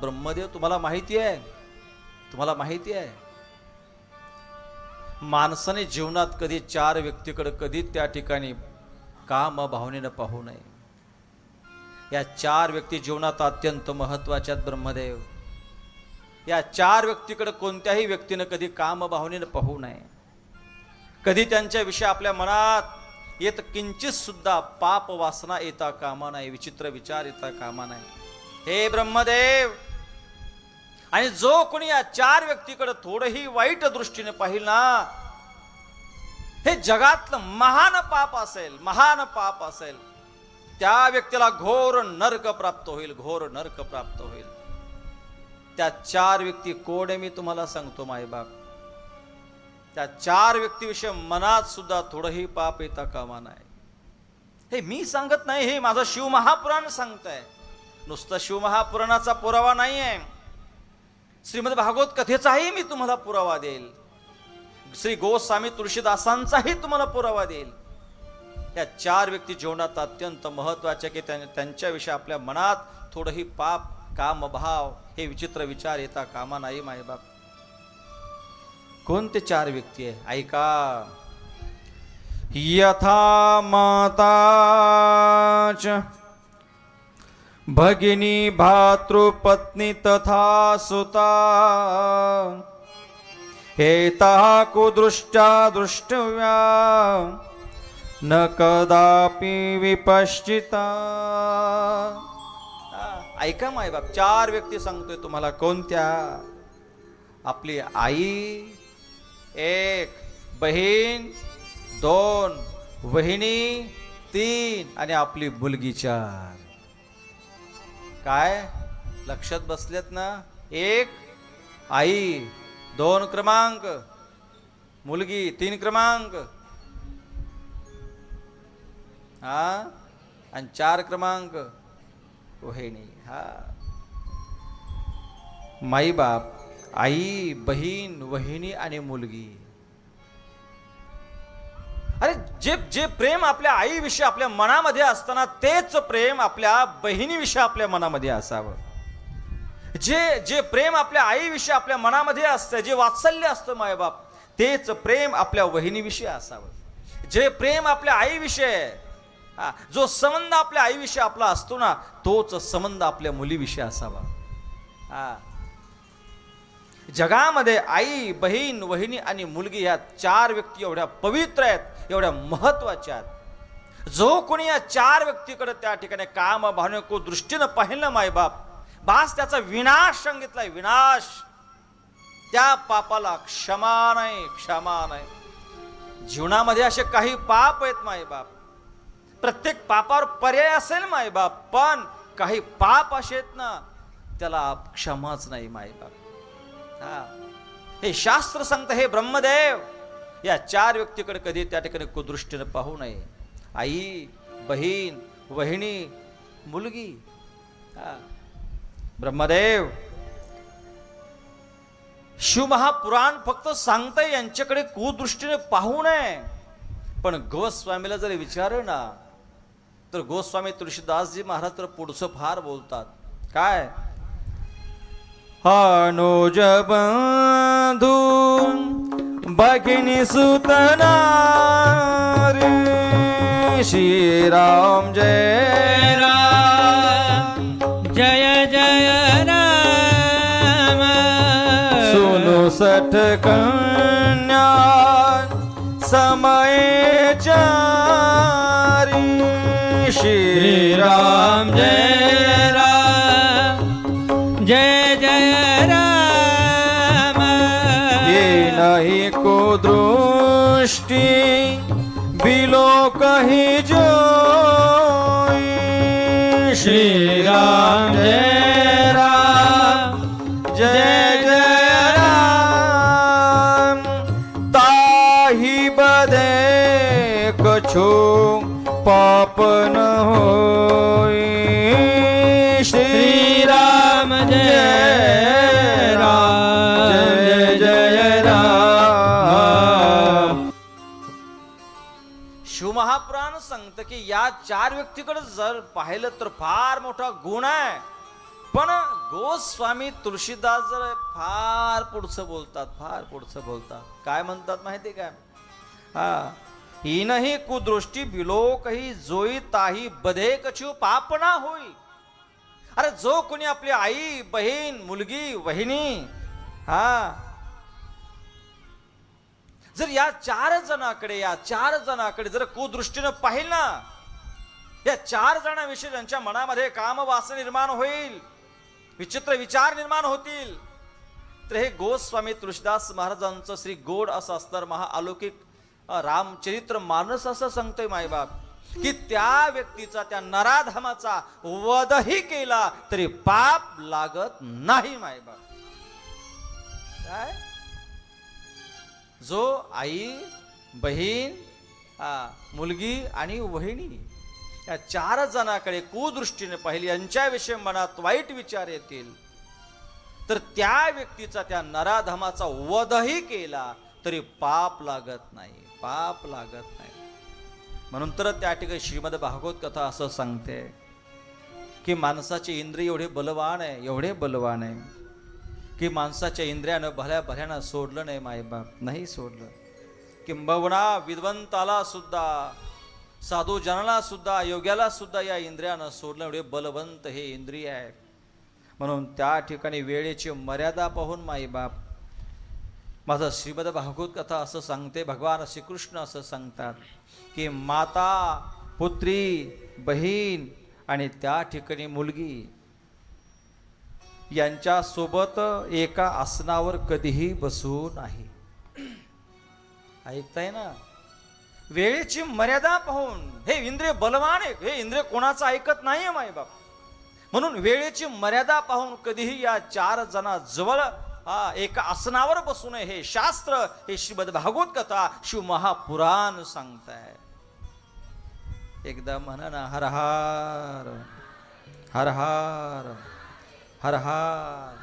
ब्रह्मदेव तुम्हाला माहिती आहे? तुम्हाला माहिती आहे? माणसाने जीवनात कधी चार व्यक्तीकडे कधी त्या ठिकाणी काम भावनेनं पाहू नये. या चार व्यक्ती जीवनात अत्यंत महत्त्वाच्या आहेत ब्रह्मदेव. या चार व्यक्तीकडे कोणत्याही व्यक्तीनं कधी काम भावनेनं पाहू नये. कधी त्यांच्याविषयी आपल्या मनात येत किंचित सुद्धा पाप वासना येता कामा नाही विचित्र विचार येता कामा नाही हे ब्रह्मदेव आणि जो कोणी या चार व्यक्तीकडे थोडंही वाईट दृष्टीने पाहिल ना हे जगातलं महान पाप असेल महान पाप असेल त्या व्यक्तीला घोर नरक प्राप्त होईल घोर नरक प्राप्त होईल. त्या चार व्यक्ती कोण आहे मी तुम्हाला सांगतो मायबाप त्या चार व्यक्तीविषयी मनात सुद्धा थोडंही पाप येता कामा नाही. हे मी सांगत नाही हे माझं शिवमहापुराण सांगतंय. नुसतं शिवमहापुराणाचा पुरावा नाही आहे श्रीमद भागवत कथेचाही मी तुम्हाला पुरावा देईल. श्री गोस्वामी तुळशीदासांचाही तुम्हाला पुरावा देईल. या चार व्यक्ती जीवनात अत्यंत महत्त्वाच्या की त्यां- त्यांच्याविषयी आपल्या मनात थोडंही पाप कामभाव हे विचित्र विचार येता कामा नाही मायबाप कोणते चार व्यक्ती आहे? ऐका. यथा माताच भगिनी भातृपत्नी तथा सुता। हेता कुदृष्टा दृष्टव्या न कदापि विपश्चिता। ऐका ऐका मायबाप चार व्यक्ती सांगतोय तुम्हाला कोणत्या? आपली आई एक बहीण दोन वहिनी तीन आणि आपली मुलगी चार. काय? लक्षात बसलेत ना? एक आई दोन क्रमांक. मुलगी तीन क्रमांक. हा? आणि चार क्रमांक. वहिनी हा. माई बाप आई बहीण वहिनी आणि मुलगी. जे जे प्रेम आपल्या आईविषयी आपल्या मनामध्ये असताना तेच प्रेम आपल्या बहिणीविषयी आपल्या मनामध्ये असावं. जे जे प्रेम आपल्या आईविषयी आपल्या मनामध्ये असतं जे वात्सल्य असतं मायबाप तेच प्रेम आपल्या वहिनीविषयी असावं. जे प्रेम आपल्या आईविषयी हा, जो संबंध आपल्या आईविषयी आपला असतो ना तोच संबंध आपल्या मुलीविषयी असावा. हा. जगामध्ये आई बहीण वहिनी आणि मुलगी ह्या चार व्यक्ती एवढ्या पवित्र आहेत एवढ्या महत्त्वाच्या आहेत. जो कोणी या चार व्यक्तीकडे त्या ठिकाणी काम भावनेको दृष्टीनं पाहिलं मायबाप बास त्याचा विनाश सांगितलाय विनाश. त्या पापाला क्षमा नाही क्षमा नाही. जीवनामध्ये असे काही पाप आहेत मायबाप प्रत्येक पापावर पर्याय असेल मायबाप पण काही पाप असे आहेत ना त्याला क्षमाच नाही मायबाप हा. हे शास्त्र सांगतं हे ब्रह्मदेव या चार व्यक्तीकडे कधी त्या ठिकाणी कुदृष्टीनं पाहू नये. आई बहीण वहिणी मुलगी. हा. ब्रह्मदेव शिवमहापुराण फक्त सांगतंय यांच्याकडे कुदृष्टीने पाहू नये. पण गोस्वामीला जर विचारलं ना तर गोस्वामी तुळशीदासजी महाराज तर पुढचं फार बोलतात. काय? अनुज बंधू भगिनी सुतना श्रीराम जय। राम जय जय राम। सुनु सठ कन्या समय चारी श्रीराम जय। ये नहीं को दृष्टि बिलो कही जो श्री राम जय राम जय जय राम सांगतं की या चार व्यक्तीकडे जर पाहिलं तर फार मोठा गुण आहे. पण गोस्वामी तुळशीदास जर फार पुढचं बोलतात फार पुढचं बोलतात. काय म्हणतात माहिती काय हा. हीनही कुदृष्टी बिलोकही जोई ताही बधे कछु पापना होई. अरे जो कोणी आपली आई बहीण मुलगी वहिनी हा जर या चार जणाकडे या चार जणाकडे जर कुदृष्टीनं पाहिलं ना या चार जणांविषयी त्यांच्या मनामध्ये कामवासना निर्माण होईल विचित्र विचार निर्माण होतील. तर हे गोस्वामी तुळशीदास महाराजांचं श्री गोड असं असतं महाअलौकिक रामचरित्र मानस असं सांगतोय मायबाप की त्या व्यक्तीचा त्या नराधामाचा वधही केला तरी पाप लागत नाही मायबाप. काय? जो आई बहीण मुलगी आणि वहिणी या चार जणाकडे कुदृष्टीने पाहिली यांच्याविषयी मनात वाईट विचार येतील तर त्या व्यक्तीचा त्या नराधमाचा वधही केला तरी पाप लागत नाही पाप लागत नाही. म्हणून तर त्या ठिकाणी श्रीमद भागवत कथा असं सांगते की माणसाचे इंद्रिय एवढे बलवान आहे एवढे बलवान आहे. की माणसाच्या इंद्रियानं भल्या भल्यानं सोडलं नाही मायबाप नाही सोडलं. किंबहुना विद्वंताला सुद्धा साधू जनाला सुद्धा योग्याला सुद्धा या इंद्रियानं सोडलं एवढे बलवंत हे इंद्रिय आहे म्हणून त्या ठिकाणी वेळेची मर्यादा पाहून माईबाप माझं श्रीमद भागवत कथा असं सांगते भगवान श्रीकृष्ण असं सांगतात की माता पुत्री बहीण आणि त्या ठिकाणी मुलगी यांच्यासोबत एका आसनावर कधीही बसू नाही. ऐकताय ना? वेळेची मर्यादा पाहून हे इंद्रिय बलवान आहे हे इंद्रिय कोणाचं ऐकत नाहीये मायबाप म्हणून वेळेची मर्यादा पाहून कधीही या चार जणाजवळ हा एका आसनावर बसू नये. हे शास्त्र हे श्रीमद भागवत कथा शिव महापुराण सांगताय. एकदा म्हणा ना हर हार हर हार हर हार